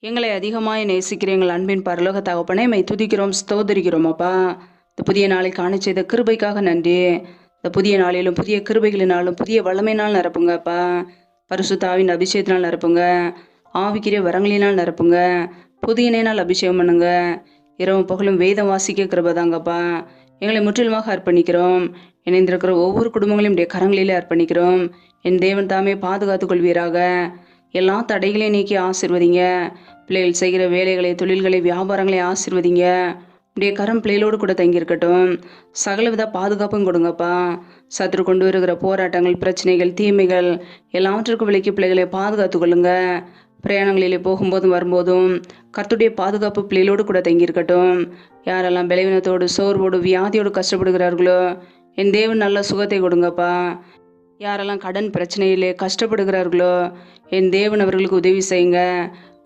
எங்களை அதிகமாய் நேசிக்கிற எங்கள் அன்பின் பரலோக தகப்பனே மை துதிக்கிறோம் ஸ்தோதரிக்கிறோம் அப்பா. இந்த புதிய நாளை காண செய்த கிருபைக்காக நன்றி. இந்த புதிய நாளிலும் புதிய கிருபைகளினாலும் புதிய வளமையினால் நிரப்புங்க அப்பா. பரிசுத்தாவின் அபிஷேகத்தினால் நிரப்புங்க. ஆவிக்கிற வரங்களினால் நிரப்புங்க. புதியனைனால் அபிஷேகம் பண்ணுங்க. இரவு பகலும் வேதம் வாசிக்க கிருபதாங்கப்பா எங்களை முற்றிலுமாக அர்ப்பணிக்கிறோம். இணைந்திருக்கிற ஒவ்வொரு குடும்பங்களையும் கரங்களிலே அர்ப்பணிக்கிறோம். என் தேவன் தாமே பாதுகாத்துக் கொள்வீராக. எல்லா தடைகளையும் நீக்கி ஆசிர்வதிங்க. பிள்ளைகள் செய்கிற வேலைகளை தொழில்களை வியாபாரங்களை ஆசிர்வதிங்க. உடைய கரம் பிள்ளைகளோடு கூட தங்கியிருக்கட்டும். சகலவித பாதுகாப்பும் கொடுங்கப்பா. சத்துரு கொண்டு வருகிற போராட்டங்கள் பிரச்சனைகள் தீமைகள் எல்லாவற்றிற்கும் விலைக்கு பிள்ளைகளை பாதுகாத்து கொள்ளுங்க. பிரயாணங்களிலே போகும்போதும் வரும்போதும் கர்த்துடைய பாதுகாப்பு பிள்ளைகளோடு கூட தங்கியிருக்கட்டும். யாரெல்லாம் பலவீனத்தோடு சோர்வோடு வியாதியோடு கஷ்டப்படுகிறார்களோ என் தேவன் நல்ல சுகத்தை கொடுங்கப்பா. யாரெல்லாம் கடன் பிரச்சனையிலே கஷ்டப்படுகிறார்களோ என் தேவன் அவர்களுக்கு உதவி செய்யுங்க.